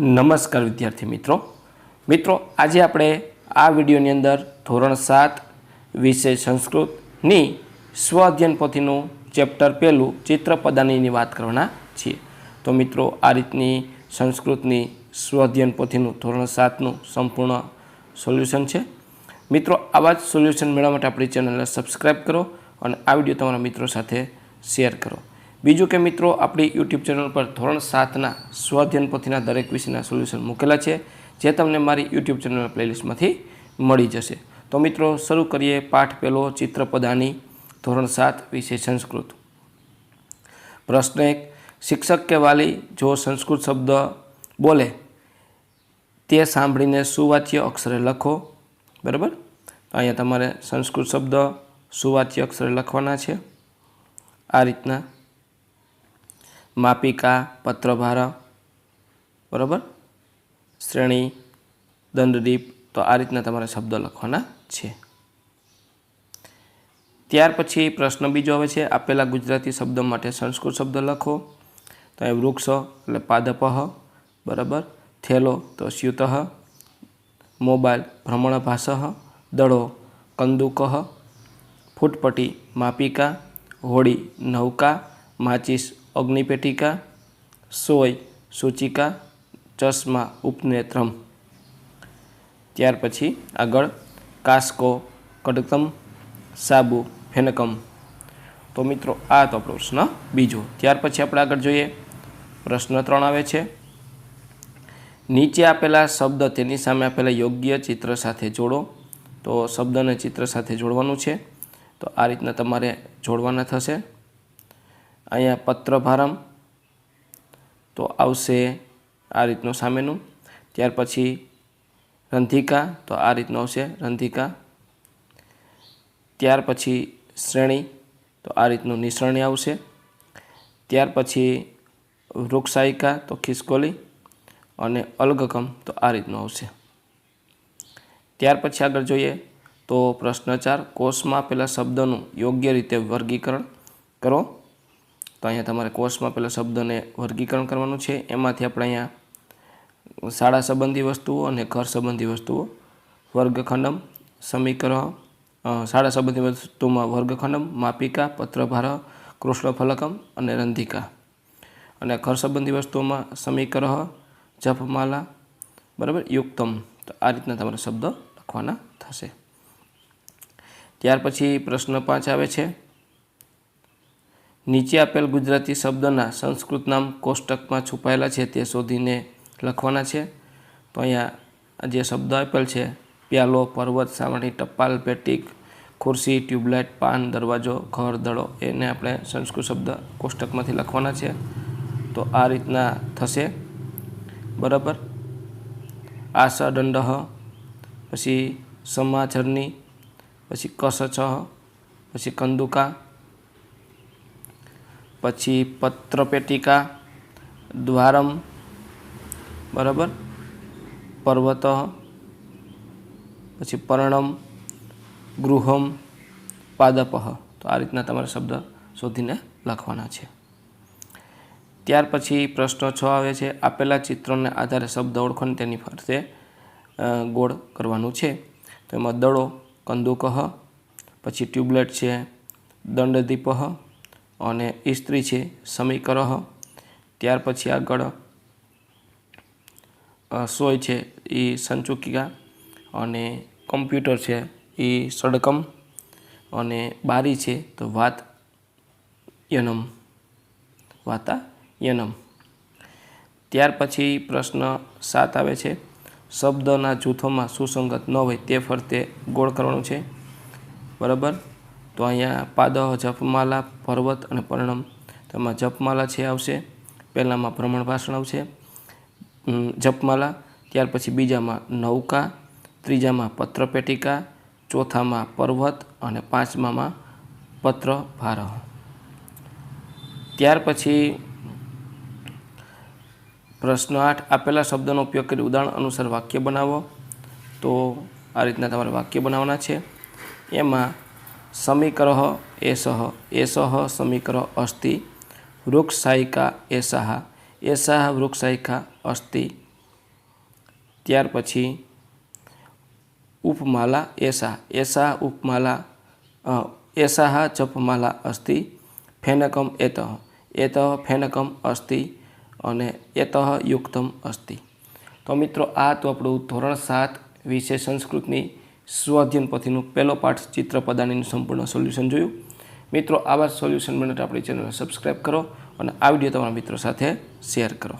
નમસ્કાર વિદ્યાર્થી મિત્રો. મિત્રો, આજે આપણે આ વિડીયોની અંદર ધોરણ સાત વિષય સંસ્કૃતની સ્વ અધ્યયન પોથીનું ચેપ્ટર પહેલું ચિત્ર પદાનીની વાત કરવાના છીએ. તો મિત્રો, આ રીતની સંસ્કૃતની સ્વ અધ્યયન પોથીનું ધોરણ સાતનું સંપૂર્ણ સોલ્યુશન છે. મિત્રો, આવા જ સોલ્યુશન મેળવવા માટે આપણી ચેનલને સબસ્ક્રાઈબ કરો અને આ વીડિયો તમારા મિત્રો સાથે શેર કરો. બીજું કે મિત્રો, આપણી યુટ્યુબ ચેનલ પર ધોરણ સાતના સ્વાધ્યન પોથીના દરેક વિષયના સોલ્યુશન મૂકેલા છે, જે તમને મારી યુટ્યુબ ચેનલ પ્લેલિસ્ટમાંથી મળી જશે. તો મિત્રો, શરૂ કરીએ પાઠ પહેલો, ચિત્રપદાની ધોરણ સાત વિશે સંસ્કૃત. પ્રશ્ન એક, શિક્ષક કે વાલી જો સંસ્કૃત શબ્દ બોલે, તે સાંભળીને સુવાચ્ય અક્ષરે લખો? બરાબર? અહીંયા તમારે સંસ્કૃત શબ્દ સુવાચ્ય અક્ષરે લખવાના છે? આ રીતના માપિકા, પત્રભાર, બરાબર? શ્રેણી, દંડદીપ, તો આ રીતના તમારે શબ્દ લખવાના છે. ત્યાર પછી પ્રશ્ન બીજો આવે છે, આપેલા ગુજરાતી શબ્દ માટે સંસ્કૃત શબ્દ લખો. તો એ વૃક્ષ એટલે પાદપહ, બરાબર? થેલો તો સ્યુતઃ મોબાઈલ ભ્રમણભાષ દડો કંદુકહ ફૂટપટી માપિકા, હોડી નૌકા, માચીસ અગ્નિપેટિકા, સોય, સૂચિકા, ચશ્મા, ઉપનેત્રમ. ત્યાર પછી આગળ કાસ્કો કડકમ સાબુ, ફેનકમ. તો મિત્રો, આ તો પ્રશ્ન બીજો. ત્યાર પછી આપણે આગળ જોઈએ. પ્રશ્ન ત્રણ આવે છે. નીચે આપેલા શબ્દ તેની સામે આપેલા યોગ્ય ચિત્ર સાથે જોડો. તો શબ્દને ચિત્ર સાથે જોડવાનું છે. તો આ રીતના તમારે જોડવાના થશે. અહીંયા પત્રભારમ તો આવશે આ રીતનું સામેનું. ત્યાર પછી રંધિકા, તો આ રીતનું આવશે રંધિકા. ત્યાર પછી શ્રેણી, તો આ રીતનું નિસરણી આવશે. ત્યાર પછી વૃક્ષાયિકા, તો ખિસકોલી. અને અલગકમ તો આ રીતનું આવશે. ત્યાર પછી આગળ જોઈએ તો પ્રશ્ન ચાર કોષમાં પેલા શબ્દનું યોગ્ય રીતે વર્ગીકરણ કરો. તો અહીંયા તમારે કોર્સમાં પેલા શબ્દને વર્ગીકરણ કરવાનું છે. એમાંથી આપણે અહીંયા શાળા સંબંધી વસ્તુઓ અને ઘર સંબંધી વસ્તુઓ, વર્ગખંડમ, સમીકરણ શાળા સંબંધી વસ્તુમાં વર્ગખંડમ, માપિકા, પત્રભાર, કૃષ્ણફલકમ અને રંધિકા. અને ઘર સંબંધી વસ્તુઓમાં સમીકરહ જપમાલા, બરાબર, યુક્તમ. તો આ રીતના તમારે શબ્દ લખવાના થશે. ત્યાર પછી પ્રશ્ન પાંચ આવે છે. નીચે આપેલ ગુજરાતી શબ્દના સંસ્કૃત નામ કોષ્ટકમાં છુપાયેલા છે તે શોધીને લખવાના છે. તો અહીંયા જે શબ્દ આપેલ છે, પ્યાલો, પર્વત સાવણી ટપાલ, પેટીક, ખુરશી, ટ્યુબલાઇટ, પાન, દરવાજો, ઘર, દડો, એને આપણે સંસ્કૃત શબ્દ કોષ્ટકમાંથી લખવાના છે. તો આ રીતના થશે. બરાબર? આસદંડ પછી સમાચરની, પછી કસચ પછી કંદુકા પછી પત્રપેટિકા, દ્વારમ, બરાબર? પર્વત, પછી પર્ણમ, ગૃહમ પાદપહ તો આ રીતના તમારે શબ્દ શોધીને લખવાના છે. ત્યાર પછી પ્રશ્ન છ આવે છે, આપેલા ચિત્રોને આધારે શબ્દ ઓળખોને તેની ફરતે ગોળ કરવાનું છે. તો એમાં દડો કંદુકહ પછી ટ્યુબલેટ છે દંડદીપહ અને ઇસ્ત્રી છે, સમીકરહ. ત્યાર પછી આગળ સોય છે એ સંચુકિકા અને કમ્પ્યુટર છે એ સડકમ અને બારી છે, તો વાત યનમ. વાતા યનમ. ત્યાર પછી પ્રશ્ન સાત આવે છે, શબ્દના જૂથોમાં સુસંગત ન હોય તે ફરતે ગોળ કરવાનું છે. બરાબર? તો અહીંયા પાદહ, જપમાલા, પર્વત અને પરિણમ તેમાં જપમાલા છે આવશે. પહેલાંમાં ભ્રમણ ભાષણ આવશે. જપમાલા, ત્યાર પછી બીજામાં નૌકા, ત્રીજામાં પત્રપેટિકા, ચોથામાં પર્વત અને પાંચમામાં પત્ર ભારહ ત્યાર પછી પ્રશ્ન આઠ, આપેલા શબ્દનો ઉપયોગ કરી ઉદાહરણ અનુસાર વાક્ય બનાવો. તો આ રીતના તમારે વાક્ય બનાવવાના છે. એમાં સમીકરહ એસહ એસહ સમીકરહ અસ્તિ વૃક્ષસાયિકા એસાહ એસાહ વૃક્ષસાયિકા અસ્તિ ત્યાર પછી ઉપમાલા એસા એસા ઉપમાલા એસાહ જપમાલા અસ્તિ ફેનકમ એત એત ફેનકમ અસ્તિ અને એત યુક્તમ અસ્તિ। તો મિત્રો, આ તો આપણું ધોરણ સાત વિશે સંસ્કૃતની સ્વાધ્યન પોથીનું પહેલો પાઠ ચિત્ર પદાણીનું સંપૂર્ણ સોલ્યુશન જોયું. મિત્રો, આવા સોલ્યુશન માટે આપણી ચેનલને સબસ્ક્રાઈબ કરો અને આ વીડિયો તમારા મિત્રો સાથે શેર કરો.